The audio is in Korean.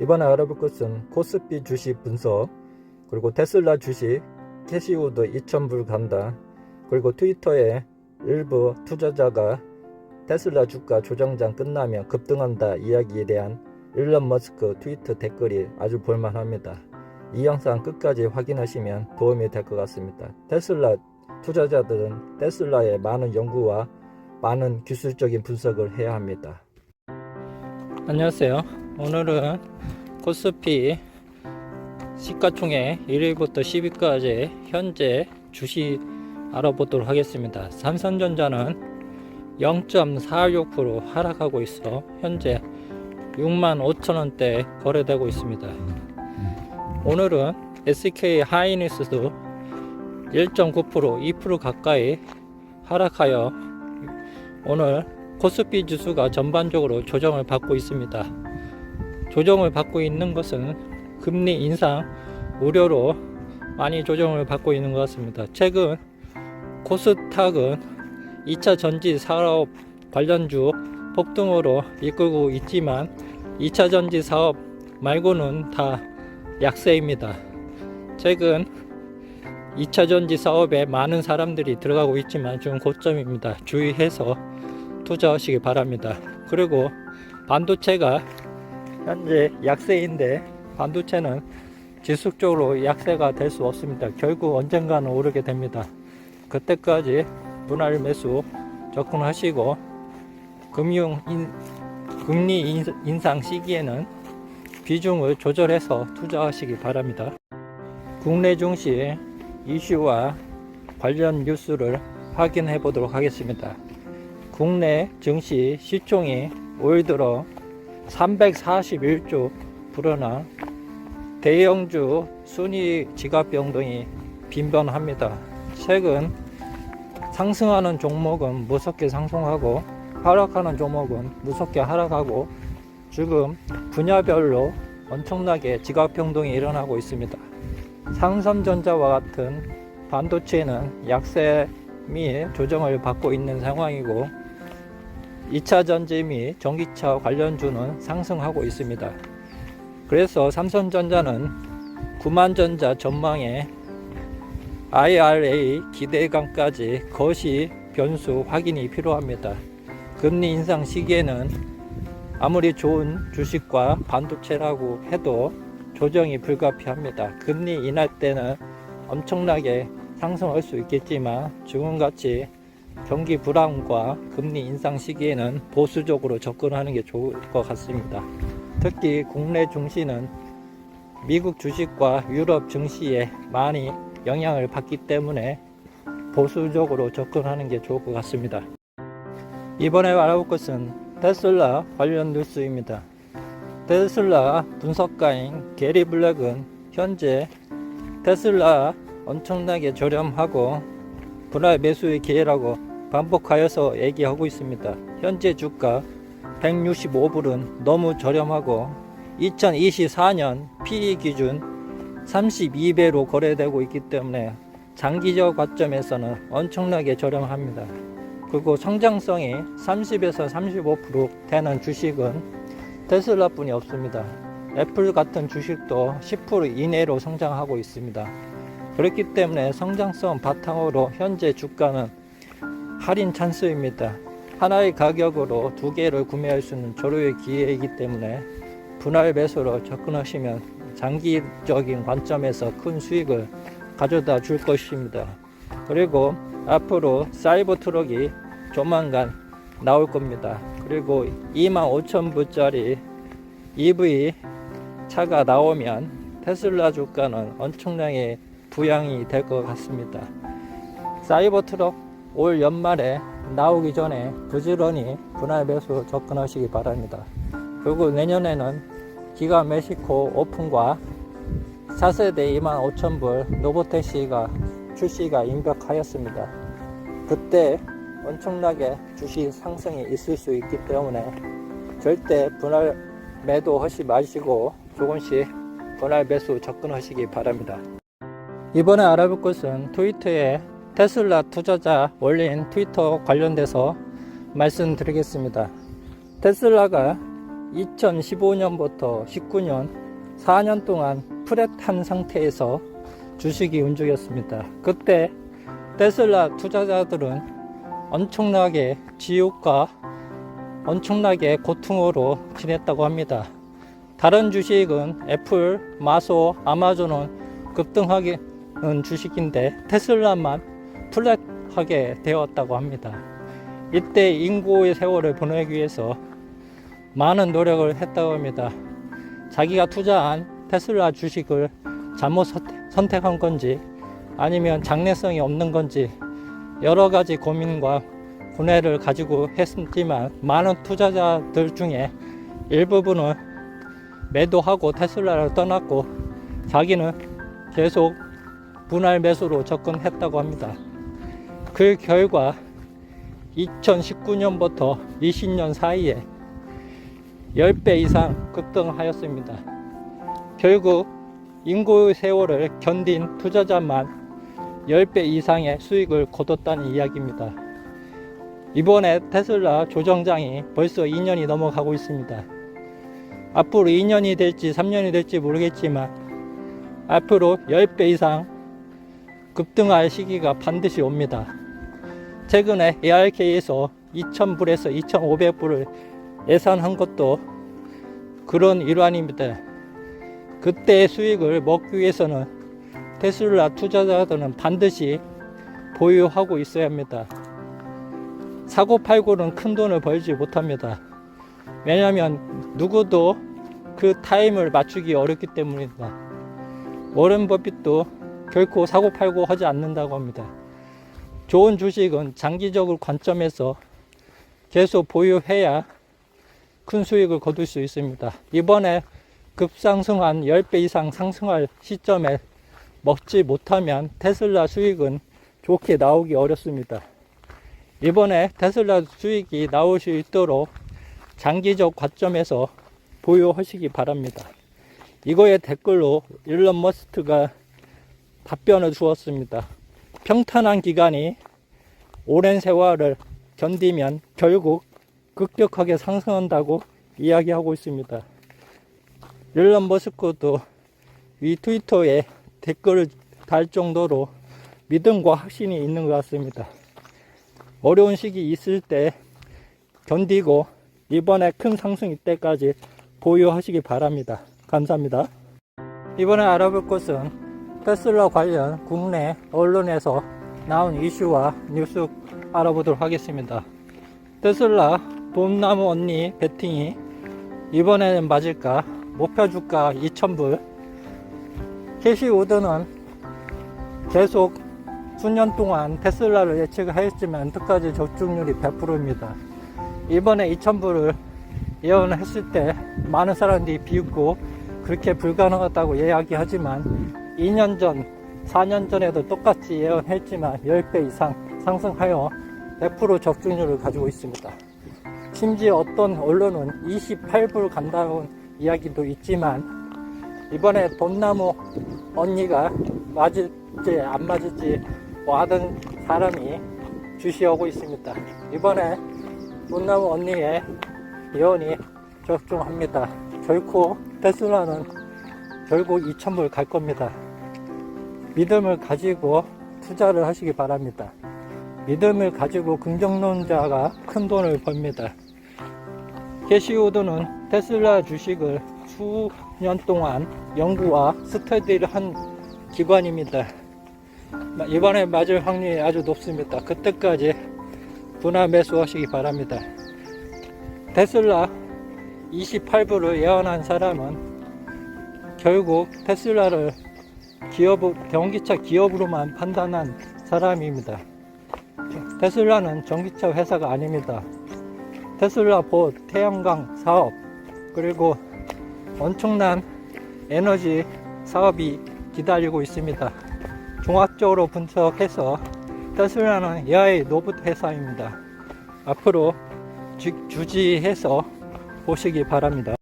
이번에 알아볼 것은 코스피 주식 분석, 그리고 테슬라 주식, 캐시우드 2,000불 간다, 그리고 트위터에 일부 투자자가 테슬라 주가 조정장 끝나면 급등한다 이야기에 대한 일론 머스크 트위터 댓글이 아주 볼만합니다. 이 영상 끝까지 확인하시면 도움이 될 것 같습니다. 테슬라 투자자들은 테슬라의 많은 연구와 많은 기술적인 분석을 해야 합니다. 안녕하세요. 오늘은 코스피 시가총액 1위부터 10위까지 현재 주식 알아보도록 하겠습니다. 삼성전자는 0.46% 하락하고 있어 현재 6만 5천원대 거래되고 있습니다. 오늘은 SK 하이닉스도 1.9% 2% 가까이 하락하여 오늘 코스피 지수가 전반적으로 조정을 받고 있습니다. 조정을 받고 있는 것은 금리 인상 우려로 많이 조정을 받고 있는 것 같습니다. 최근 코스닥은 2차 전지 사업 관련주 폭등으로 이끌고 있지만 2차 전지 사업 말고는 다 약세입니다. 최근 2차 전지 사업에 많은 사람들이 들어가고 있지만 지금 고점입니다. 주의해서 투자하시기 바랍니다. 그리고 반도체가 현재 약세인데 반도체는 지속적으로 약세가 될 수 없습니다. 결국 언젠가는 오르게 됩니다. 그때까지 분할 매수 접근하시고 금융 인, 금리 인- 인상 시기에는 비중을 조절해서 투자하시기 바랍니다. 국내 증시 이슈와 관련 뉴스를 확인해 보도록 하겠습니다. 국내 증시 시총이 올 들어 341조 불어나 대형주 순위 지갑 변동이 빈번합니다. 최근 상승하는 종목은 무섭게 상승하고 하락하는 종목은 무섭게 하락하고 지금 분야별로 엄청나게 지갑 변동이 일어나고 있습니다. 삼성전자와 같은 반도체는 약세 및 조정을 받고 있는 상황이고 2차 전지 및 전기차 관련주는 상승하고 있습니다. 그래서 삼성전자는 구만전자 전망에 IRA 기대감까지 거시 변수 확인이 필요합니다. 금리 인상 시기에는 아무리 좋은 주식과 반도체라고 해도 조정이 불가피합니다. 금리 인할 때는 엄청나게 상승할 수 있겠지만 지금같이 경기 불안과 금리 인상 시기에는 보수적으로 접근하는 게 좋을 것 같습니다. 특히 국내 증시는 미국 주식과 유럽 증시에 많이 영향을 받기 때문에 보수적으로 접근하는 게 좋을 것 같습니다. 이번에 알아볼 것은 테슬라 관련 뉴스입니다. 테슬라 분석가인 게리 블랙은 현재 테슬라 엄청나게 저렴하고 분할 매수의 기회라고 반복하여서 얘기하고 있습니다. 현재 주가 165불은 너무 저렴하고 2024년 PE 기준 32배로 거래되고 있기 때문에 장기적 관점에서는 엄청나게 저렴합니다. 그리고 성장성이 30에서 35% 되는 주식은 테슬라뿐이 없습니다. 애플 같은 주식도 10% 이내로 성장하고 있습니다. 그렇기 때문에 성장성 바탕으로 현재 주가는 할인 찬스입니다. 하나의 가격으로 두 개를 구매할 수 있는 조류의 기회이기 때문에 분할 매수로 접근하시면 장기적인 관점에서 큰 수익을 가져다 줄 것입니다. 그리고 앞으로 사이버 트럭이 조만간 나올 겁니다. 그리고 25,000불짜리 EV 차가 나오면 테슬라 주가는 엄청나게 부양이 될 것 같습니다. 사이버 트럭 올 연말에 나오기 전에 부지런히 분할 매수 접근하시기 바랍니다. 그리고 내년에는 기가 멕시코 오픈과 4세대 25,000불 로보택시가 출시가 임박하였습니다. 그때 엄청나게 주식 상승이 있을 수 있기 때문에 절대 분할 매도하지 마시고 조금씩 분할 매수 접근하시기 바랍니다. 이번에 알아볼 것은 트위터에 테슬라 투자자 올린 트위터 관련돼서 말씀드리겠습니다. 테슬라가 2015년부터 19년 4년 동안 프렛한 상태에서 주식이 움직였습니다. 그때 테슬라 투자자들은 엄청나게 지옥과 엄청나게 고통으로 지냈다고 합니다. 다른 주식은 애플, 마소, 아마존은 급등하는 주식인데 테슬라만 플랫하게 되었다고 합니다. 이때 인고의 세월을 보내기 위해서 많은 노력을 했다고 합니다. 자기가 투자한 테슬라 주식을 잘못 선택- 선택한 건지 아니면 장래성이 없는 건지 여러 가지 고민과 고뇌를 가지고 했지만 많은 투자자들 중에 일부분은 매도하고 테슬라를 떠났고 자기는 계속 분할 매수로 접근했다고 합니다. 그 결과 2019년부터 20년 사이에 10배 이상 급등하였습니다. 결국 인고의 세월을 견딘 투자자만 10배 이상의 수익을 거뒀다는 이야기입니다. 이번에 테슬라 조정장이 벌써 2년이 넘어가고 있습니다. 앞으로 2년이 될지 3년이 될지 모르겠지만 앞으로 10배 이상 급등할 시기가 반드시 옵니다. 최근에 ARK에서 2,000불에서 2,500불을 예산한 것도 그런 일환입니다. 그때의 수익을 먹기 위해서는 테슬라 투자자들은 반드시 보유하고 있어야 합니다. 사고 팔고는 큰 돈을 벌지 못합니다. 왜냐하면 누구도 그 타임을 맞추기 어렵기 때문입니다. 워렌 버핏도 결코 사고 팔고 하지 않는다고 합니다. 좋은 주식은 장기적으로 관점에서 계속 보유해야 큰 수익을 거둘 수 있습니다. 이번에 급상승한 10배 이상 상승할 시점에 먹지 못하면 테슬라 수익은 좋게 나오기 어렵습니다. 이번에 테슬라 수익이 나올 수 있도록 장기적 관점에서 보유하시기 바랍니다. 이거에 댓글로 일론 머스크가 답변을 주었습니다. 평탄한 기간이 오랜 세월을 견디면 결국 급격하게 상승한다고 이야기하고 있습니다. 일론 머스크도 이 트위터에 댓글을 달 정도로 믿음과 확신이 있는 것 같습니다. 어려운 시기 있을 때 견디고 이번에 큰 상승 이때까지 보유하시기 바랍니다. 감사합니다. 이번에 알아볼 것은 테슬라 관련 국내 언론에서 나온 이슈와 뉴스 알아보도록 하겠습니다. 테슬라 봄나무 언니 배팅이 이번에는 맞을까? 목표 주가 2,000불. 캐시 우드는 계속 수년 동안 테슬라를 예측했지만 끝까지 적중률이 100%입니다. 이번에 2,000불을 예언했을 때 많은 사람들이 비웃고 그렇게 불가능하다고 이야기하지만 2년 전, 4년 전에도 똑같이 예언했지만 10배 이상 상승하여 100% 적중률을 가지고 있습니다. 심지어 어떤 언론은 28불 간다는 이야기도 있지만 이번에 돈나무 언니가 맞을지 안 맞을지 뭐 하던 사람이 주시하고 있습니다. 이번에 돈나무 언니의 예언이 적중합니다. 결코 테슬라는 결국 2,000불 갈 겁니다. 믿음을 가지고 투자를 하시기 바랍니다. 믿음을 가지고 긍정론자가 큰 돈을 벌입니다. 캐시우드는 테슬라 주식을 수년 동안 연구와 스터디를 한 기관입니다. 이번에 맞을 확률이 아주 높습니다. 그때까지 분할 매수하시기 바랍니다. 테슬라 28불을 예언한 사람은 결국 테슬라를 기업, 전기차 기업으로만 판단한 사람입니다. 테슬라는 전기차 회사가 아닙니다. 테슬라 보 태양광 사업 그리고 엄청난 에너지 사업이 기다리고 있습니다. 종합적으로 분석해서 테슬라는 야의 로봇 회사입니다. 앞으로 주, 주지해서 보시기 바랍니다.